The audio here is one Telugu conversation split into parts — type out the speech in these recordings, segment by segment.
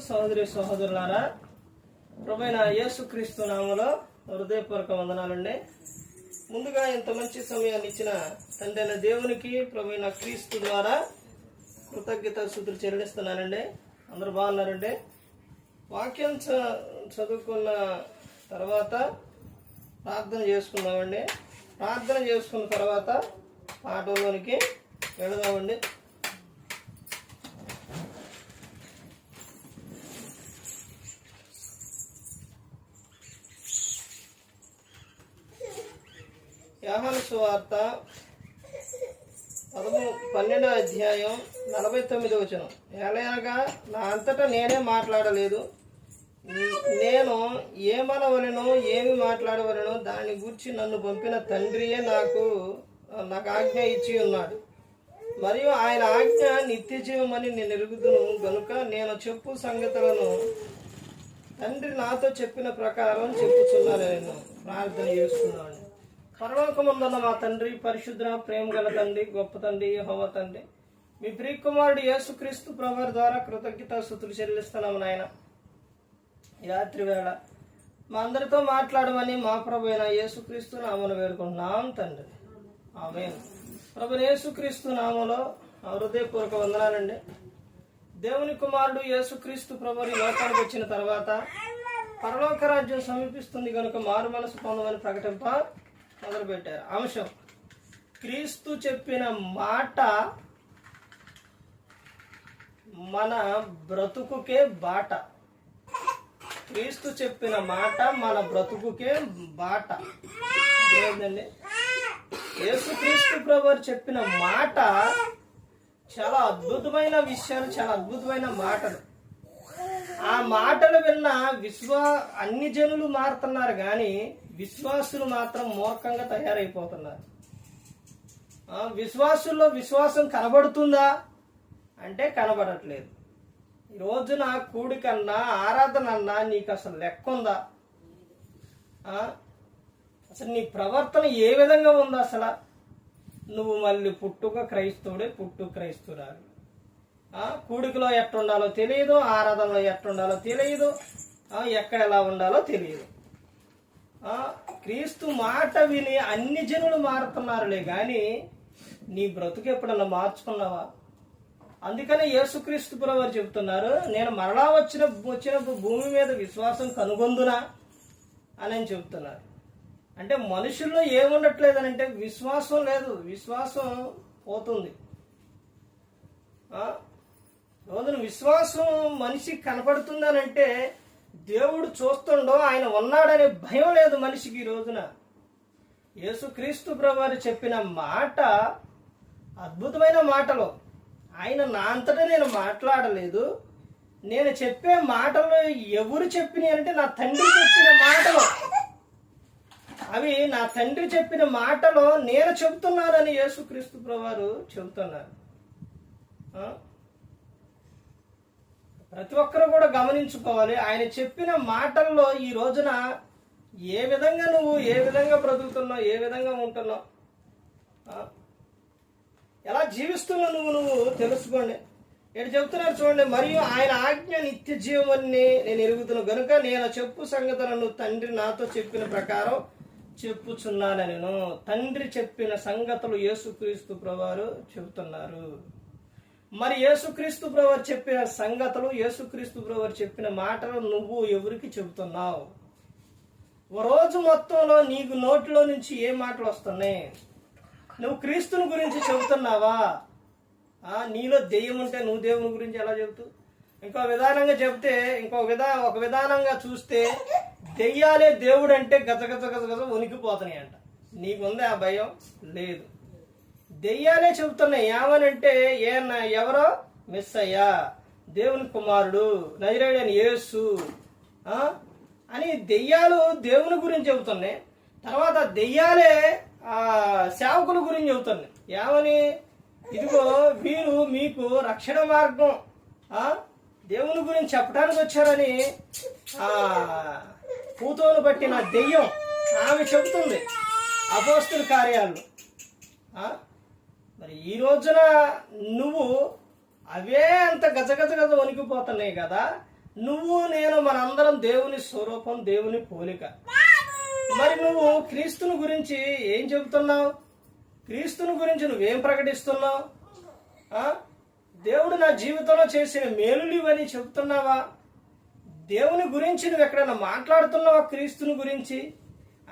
సహోదరి సహోదరులారా ప్రభైన యేసుక్రీస్తు నామలో హృదయపూర్వక వందనాలండి. ముందుగా ఇంత మంచి సమయాన్ని ఇచ్చిన తండ్రైన దేవునికి ప్రభైన క్రీస్తు ద్వారా కృతజ్ఞత సూత్రులు చెల్లిస్తున్నానండి. అందరు బాగున్నారండి? వాక్యం చ- చదువుకున్న తర్వాత ప్రార్థన చేసుకుందామండి. ప్రార్థన చేసుకున్న తర్వాత పాటలోనికి వెళదామండి యోహాను సువార్త పదమూ పన్నెండో అధ్యాయం నలభై తొమ్మిది వచనం. ఎలాగా నా అంతటా నేనే మాట్లాడలేదు. నేను ఏమనవలను ఏమి మాట్లాడవలెనో దాని గురించి నన్ను పంపిన తండ్రియే నాకు నాకు ఆజ్ఞ ఇచ్చి ఉన్నాడు. మరియు ఆయన ఆజ్ఞ నిత్య జీవమని నేను ఎరుగుదును. గనుక నేను చెప్పు సంగతులను తండ్రి నాతో చెప్పిన ప్రకారం చెప్పుచున్నాను నేను ప్రార్థన చేస్తున్నాను పరలోకముందున్న మా తండ్రి పరిశుద్ధ ప్రేమ గల తండ్రి గొప్ప తండ్రి హోమ తండ్రి. మీ ప్రియకుమారుడు యేసుక్రీస్తు ప్రభు ద్వారా కృతజ్ఞత స్థుతులు చెల్లిస్తున్నాము నాయన. రాత్రి వేళ మా అందరితో మాట్లాడమని మా ప్రభు అయిన యేసుక్రీస్తు నామను వేడుకుంటున్నాం తండ్రి. ఆమె ప్రభు యేసుక్రీస్తు నామలో హృదయపూర్వక వందనాలండి. దేవుని కుమారుడు యేసుక్రీస్తు ప్రభు లోకానికి వచ్చిన తర్వాత పరలోక రాజ్యం సమీపిస్తుంది కనుక మారు మనసు పొందమని ప్రకటింప మొదలుపెట్టారు. అంశం క్రీస్తు చెప్పిన మాట మన బ్రతుకుకే బాట. క్రీస్తు చెప్పిన మాట మన బ్రతుకుకే బాట. ఏంటండి యేసుక్రీస్తు ప్రభు చెప్పిన మాట చాలా అద్భుతమైన విషయాలు చాలా అద్భుతమైన మాటలు. ఆ మాటలు విన్న విశ్వా అన్ని జనులు మారుతున్నారు కానీ విశ్వాసులు మాత్రం మూర్ఖంగా తయారైపోతున్నారు. విశ్వాసుల్లో విశ్వాసం కనబడుతుందా? అంటే కనబడట్లేదు. ఈ రోజున కూడికన్నా ఆరాధన అన్నా నీకు అసలు లెక్క ఉందా అసలు నీ ప్రవర్తన ఏ విధంగా ఉందా అసలు? నువ్వు మళ్ళీ పుట్టుక క్రైస్తవుడే పుట్టు క్రైస్తవురాలు. కూడికలో ఎట్టుండాలో తెలియదు ఆరాధనలో ఎట్టుండాలో తెలియదు ఎక్కడ ఎలా ఉండాలో తెలియదు క్రీస్తు మాట విని అన్ని జనులు మారుతున్నారులే కానీ నీ బ్రతుకు ఎప్పుడన్నా మార్చుకున్నావా? అందుకనే యేసుక్రీస్తు వారు చెబుతున్నారు నేను మరలా వచ్చిన వచ్చినప్పుడు భూమి మీద విశ్వాసం కనుగొందునా? అని చెబుతున్నారు. అంటే మనుషుల్లో ఏముండట్లేదని అంటే విశ్వాసం లేదు విశ్వాసం పోతుంది. రోజున విశ్వాసం మనిషికి కనపడుతుందనంటే దేవుడు చూస్తుండో ఆయన ఉన్నాడనే భయం లేదు మనిషికి ఈ రోజున. యేసుక్రీస్తు ప్రభువారు చెప్పిన మాట అద్భుతమైన మాటలు. ఆయన నా అంతటా నేను మాట్లాడలేదు. నేను చెప్పే మాటలు ఎవరు చెప్పినాయి అంటే నా తండ్రి చెప్పిన మాటలు. అవి నా తండ్రి చెప్పిన మాటలు నేను చెబుతున్నానని యేసుక్రీస్తు ప్రభువారు చెబుతున్నారు. ప్రతి ఒక్కరు కూడా గమనించుకోవాలి. ఆయన చెప్పిన మాటల్లో ఈ రోజున ఏ విధంగా నువ్వు ఏ విధంగా బ్రతుకుతున్నావు ఏ విధంగా ఉంటున్నావు? ఎలా జీవిస్తున్నావు నువ్వు నువ్వు తెలుసుకోండి. నేను చెబుతున్నాను చూడండి మరియు ఆయన ఆజ్ఞ నిత్య జీవమని నేను ఎరుగుతున్నా గనుక నేను చెప్పు సంగతులను తండ్రి నాతో చెప్పిన ప్రకారం చెప్పుచున్నాను నేను తండ్రి చెప్పిన సంగతులు యేసుక్రీస్తు ప్రభువారు చెబుతున్నారు. మరి యేసుక్రీస్తు ప్రభువారు చెప్పిన సంగతులు యేసుక్రీస్తు ప్రభువారు చెప్పిన మాటలు నువ్వు ఎవరికి చెబుతున్నావు? ఓ రోజు మొత్తంలో నీకు నోటిలో నుంచి ఏ మాటలు వస్తున్నాయి? నువ్వు క్రీస్తుని గురించి చెబుతున్నావా? నీలో దెయ్యం ఉంటే నువ్వు దేవుని గురించి ఎలా చెబుతూ? ఇంకో విధానంగా చెబితే ఇంకో విధా ఒక విధానంగా చూస్తే దెయ్యాలే దేవుడు అంటే గజ గజ గజ గజ వణికిపోతున్నాయి అంట నీకుంది ఆ భయం? లేదు. దెయ్యాలే చెబుతున్నాయి. ఏమనంటే ఏన్న ఎవరో? మిస్ అయ్యా దేవుని కుమారుడు నజరేడని యేసు. అని దెయ్యాలు దేవుని గురించి చెబుతున్నాయి. తర్వాత దెయ్యాలే సేవకుల గురించి చెబుతుంది. ఏమని? ఇదిగో వీరు మీకు రక్షణ మార్గం ఆ దేవుని గురించి చెప్పడానికి వచ్చారని ఆ పూతోను పట్టిన దెయ్యం ఆమె చెబుతుంది. అపోస్తుల కార్యాలు. మరి ఈ రోజున నువ్వు అవే అంత గజగజ గజ వణికిపోతున్నాయి కదా. నువ్వు నేను మనందరం దేవుని స్వరూపం దేవుని పోలిక. మరి నువ్వు క్రీస్తుని గురించి ఏం చెబుతున్నావు? క్రీస్తుని గురించి నువ్వేం ప్రకటిస్తున్నావు? దేవుడు నా జీవితంలో చేసిన మేలులు ఇవని చెబుతున్నావా? దేవుని గురించి నువ్వు ఎక్కడైనా మాట్లాడుతున్నావా క్రీస్తుని గురించి?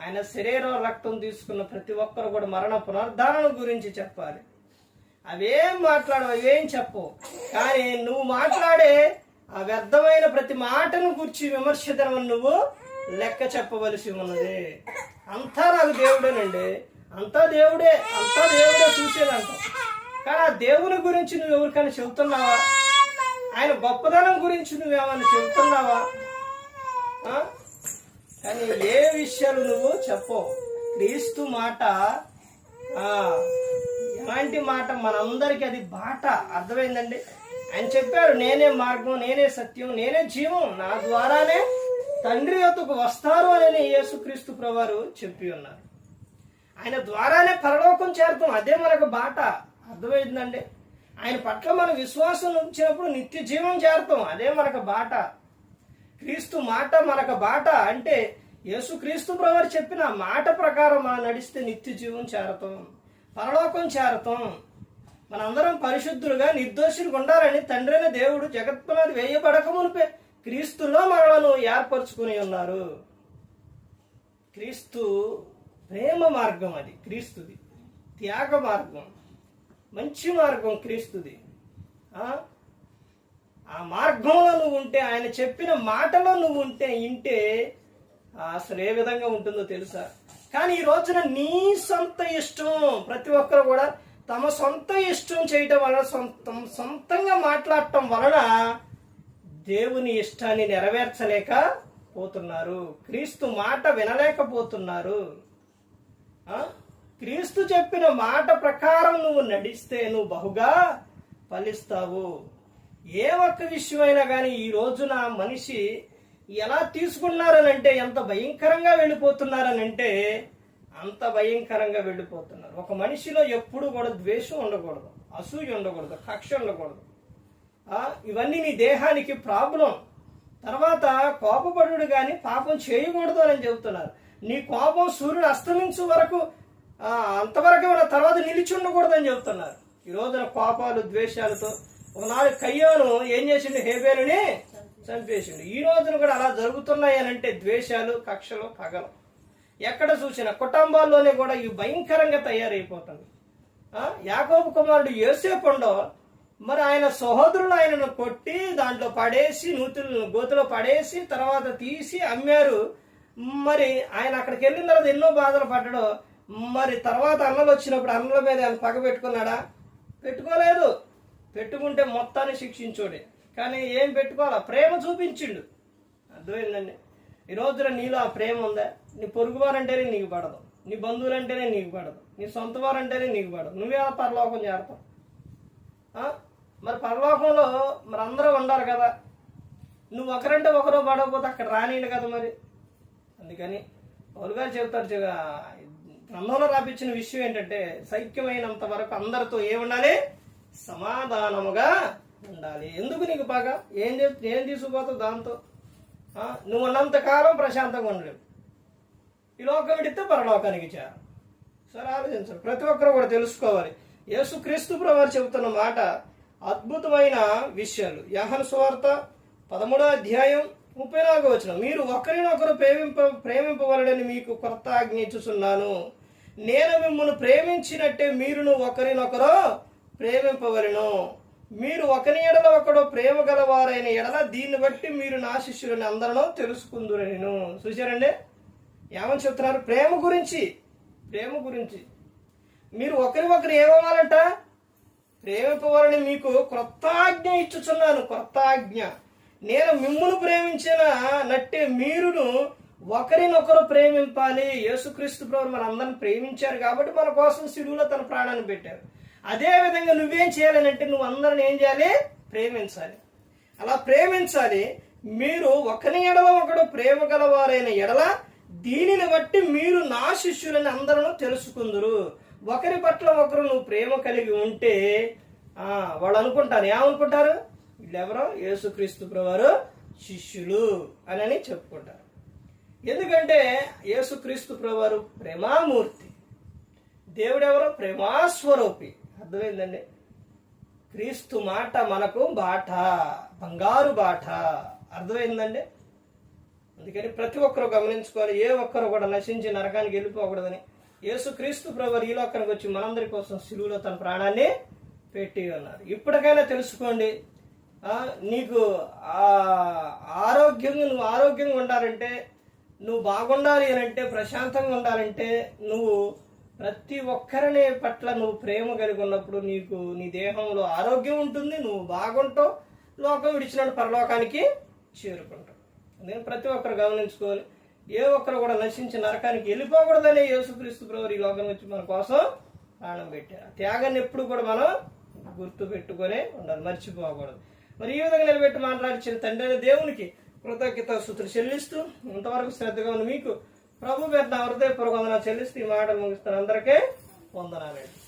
ఆయన శరీరం రక్తం తీసుకున్న ప్రతి ఒక్కరు కూడా మరణ పునరుద్ధారణ గురించి చెప్పాలి. అవేం మాట్లాడవు అవేం చెప్పు కానీ నువ్వు మాట్లాడే ఆ వ్యర్థమైన ప్రతి మాటను గురించి విమర్శించడం నువ్వు లెక్క చెప్పవలసి ఉన్నది. అంతా నాకు దేవుడేనండి. అంతా దేవుడే అంతా దేవుడే చూసేదంటాం. కానీ ఆ దేవుని గురించి నువ్వు ఎవరికైనా చెబుతున్నావా? ఆయన గొప్పదనం గురించి నువ్వేమైనా చెబుతున్నావా? కానీ ఏ విషయాలు నువ్వు చెప్పవు. క్రీస్తు మాట ఎలాంటి మాట మనందరికీ అది బాట. అర్థమైందండి? ఆయన చెప్పారు నేనే మార్గం నేనే సత్యం నేనే జీవం. నా ద్వారానే తండ్రి యొద్దకు వస్తారు అని యేసుక్రీస్తు ప్రవారు చెప్పి ఉన్నారు. ఆయన ద్వారానే పరలోకం చేరుతాం అదే మనకు బాట. అర్థమైందండి? ఆయన పట్ల మన విశ్వాసం ఉంచినప్పుడు నిత్య జీవం చేరుతాం అదే మనకు బాట. క్రీస్తు మాట మనకు బాట అంటే యేసుక్రీస్తు ప్రవారు చెప్పిన మాట ప్రకారం మనం నడిస్తే నిత్య జీవం చేరతాం పరలోకం చేరతాం మనందరం పరిశుద్ధులుగా నిర్దోషులుగా ఉండాలని తండ్రైన దేవుడు జగత్పునాది వేయబడక మునిపే క్రీస్తులో మనలను ఏర్పరచుకుని ఉన్నారు. క్రీస్తు ప్రేమ మార్గం అది క్రీస్తుది. త్యాగ మార్గం మంచి మార్గం క్రీస్తుది. ఆ? మార్గంలో నువ్వు ఉంటే ఆయన చెప్పిన మాటలో నువ్వు ఉంటే ఇంటే అసలు ఏ విధంగా ఉంటుందో తెలుసా? కానీ ఈ రోజున నీ సొంత ఇష్టం ప్రతి ఒక్కరు కూడా తమ సొంత ఇష్టం చేయటం వలన సొంత సొంతంగా మాట్లాడటం వలన దేవుని ఇష్టాన్ని నెరవేర్చలేక పోతున్నారు. క్రీస్తు మాట వినలేకపోతున్నారు. క్రీస్తు చెప్పిన మాట ప్రకారం నువ్వు నడిస్తే నువ్వు బహుగా ఫలిస్తావు. ఏ ఒక్క విషయమైనా కానీ ఈ రోజున మనిషి ఎలా తీసుకున్నారనంటే ఎంత భయంకరంగా వెళ్ళిపోతున్నారనంటే అంత భయంకరంగా వెళ్ళిపోతున్నారు. ఒక మనిషిలో ఎప్పుడు కూడా ద్వేషం ఉండకూడదు అసూయ ఉండకూడదు కక్ష ఉండకూడదు. ఇవన్నీ నీ దేహానికి ప్రాబ్లం. తర్వాత కోపపడు కానీ పాపం చేయకూడదు అని చెబుతున్నారు. నీ కోపం సూర్యుడు అస్తమించు వరకు అంతవరకు ఉన్న తర్వాత నిలిచి ఉండకూడదని చెబుతున్నారు. ఈ రోజున కోపాలు ద్వేషాలతో ఒకనాడు కయ్యోను ఏం చేసిండు? హేబేలుని చంపేసిండు. ఈ రోజున కూడా అలా జరుగుతున్నాయి అని అంటే ద్వేషాలు కక్షలు పగలు. ఎక్కడ చూసినా కుటుంబాల్లోనే కూడా ఇవి భయంకరంగా తయారైపోతుంది యాకోబు కుమారుడు యోసేపుండో మరి ఆయన సహోదరులు ఆయనను కొట్టి దాంట్లో పడేసి నూతులు గోతులో పడేసి తర్వాత తీసి అమ్మారు. మరి ఆయన అక్కడికి వెళ్ళిన తర్వాత ఎన్నో బాధలు పడ్డాడు మరి తర్వాత అన్నలు వచ్చినప్పుడు అన్నల మీద ఆయన పగ పెట్టుకున్నాడా? పెట్టుకోలేదు. పెట్టుకుంటే మొత్తాన్ని శిక్షించోడే. కానీ ఏం పెట్టుకోవాలా? ప్రేమ చూపించిండు. అర్థమైందండి? ఈ రోజున నీలో ఆ ప్రేమ ఉందా? నీ పొరుగు వారంటేనే నీకు పడదు. నీ బంధువులంటేనే నీకు పడదు. నీ సొంత వారంటేనే నీకు పడదు. నువ్వే ఆ పరలోకం చేరతావు? మరి పరలోకంలో మరి అందరూ ఉండరు కదా. నువ్వు ఒకరంటే ఒకరు పడకపోతే అక్కడ రానియండి కదా మరి. అందుకని పౌలు గారు చెబుతారు చె- గ్రంథంలో రాపించిన విషయం ఏంటంటే సైక్యమైనంత వరకు అందరితో ఏముండాలి సమాధానముగా ఉండాలి. ఎందుకు నీకు బాగా? ఏం చెప్ ఏం తీసుకుపోతావు దాంతో? నువ్వు ఉన్నంత కాలం ప్రశాంతంగా ఉండలేవు. ఈ లోకం విడితే పరలోకానికి చేరు సరే ఆలోచించాలి ప్రతి ఒక్కరు కూడా తెలుసుకోవాలి. యేసుక్రీస్తు క్రీస్తు చెబుతున్న మాట అద్భుతమైన విషయాలు. యహన సువార్త పదమూడో అధ్యాయం ముప్పై నాలుగో వచ్చిన మీరు ఒకరినొకరు ప్రేమింప ప్రేమింపవలడని మీకు కొత్త ఆజ్ఞించుచున్నాను నేను మిమ్మల్ని ప్రేమించినట్టే మీరును ఒకరినొకరు ప్రేమింపవలను. మీరు ఒకని ఎడల ఒకడు ప్రేమ గలవారైన ఎడల దీన్ని బట్టి మీరు నా శిష్యులని అందరినో తెలుసుకుందురు నేను చూశారండి? ఏమని చెప్తున్నారు? ప్రేమ గురించి. ప్రేమ గురించి. మీరు ఒకరి ఒకరు ఏమవ్వాలంట? ప్రేమిపవాలని మీకు క్రొత్త ఆజ్ఞ ఇచ్చుచున్నాను క్రొత్త ఆజ్ఞ నేను మిమ్మును ప్రేమించిన నట్టే మీరును ఒకరినొకరు ప్రేమింపాలి. యేసుక్రీస్తు ప్రభు మన అందరిని ప్రేమించారు కాబట్టి మన కోసం సిలువులో తన ప్రాణాన్ని పెట్టారు. అదే విధంగా నువ్వేం చేయాలనంటే నువ్వు అందరిని ఏం చేయాలి? ప్రేమించాలి. అలా ప్రేమించాలి. మీరు ఒకరి ఎడల ఒకడు ప్రేమ గలవారైన ఎడల దీనిని బట్టి మీరు నా శిష్యులని అందరూ తెలుసుకుందరు. ఒకరి పట్ల ఒకరు నువ్వు ప్రేమ కలిగి ఉంటే వాళ్ళు అనుకుంటారు. ఏమనుకుంటారు? వీళ్ళెవరో? యేసుక్రీస్తు వారు శిష్యులు అని చెప్పుకుంటారు. ఎందుకంటే యేసుక్రీస్తు ప్రభువారు ప్రేమామూర్తి. దేవుడెవరో? ప్రేమాస్వరూపి. అర్థమైందండి? క్రీస్తు మాట మనకు బాట బంగారు బాట. అర్థమైందండి? అందుకని ప్రతి ఒక్కరు గమనించుకోవాలి. ఏ ఒక్కరు కూడా నశించి నరకానికి వెళ్ళిపోకూడదని. యేసుక్రీస్తు ప్రభు ఈ లోకానికి వచ్చి మనందరి కోసం సిలువులో తన ప్రాణాన్ని పెట్టి ఉన్నారు. ఇప్పటికైనా తెలుసుకోండి. నీకు ఆరోగ్యంగా నువ్వు ఆరోగ్యంగా ఉండాలంటే నువ్వు బాగుండాలి అని అంటే ప్రశాంతంగా ఉండాలంటే నువ్వు ప్రతి ఒక్కరిని పట్ల నువ్వు ప్రేమ కలిగి ఉన్నప్పుడు నీకు నీ దేహంలో ఆరోగ్యం ఉంటుంది నువ్వు బాగుంటావు లోకం విడిచిన పరలోకానికి చేరుకుంటావు. నేను ప్రతి ఒక్కరు గమనించుకోవాలి. ఏ ఒక్కరు కూడా నశించి నరకానికి వెళ్ళిపోకూడదని యేసుక్రీస్తు ప్రభు ఈ లోకం వచ్చి మన కోసం ప్రాణం పెట్టారు. ఆ త్యాగాన్ని ఎప్పుడు కూడా మనం గుర్తు పెట్టుకొని ఉండాలి మర్చిపోకూడదు. మరి ఈ విధంగా నిలబెట్టి మాట్లాడిచిన తండ్రి అయిన దేవునికి కృతజ్ఞత సూత్రులు చెల్లిస్తూ ఇంతవరకు శ్రద్ధగా ఉంది మీకు ప్రభు పేరు నా హృదయపూర్వక వందనాలు చెల్లిస్తూ ఈ మాటలు ముగిస్తున్న అందరికీ వందనాలండి.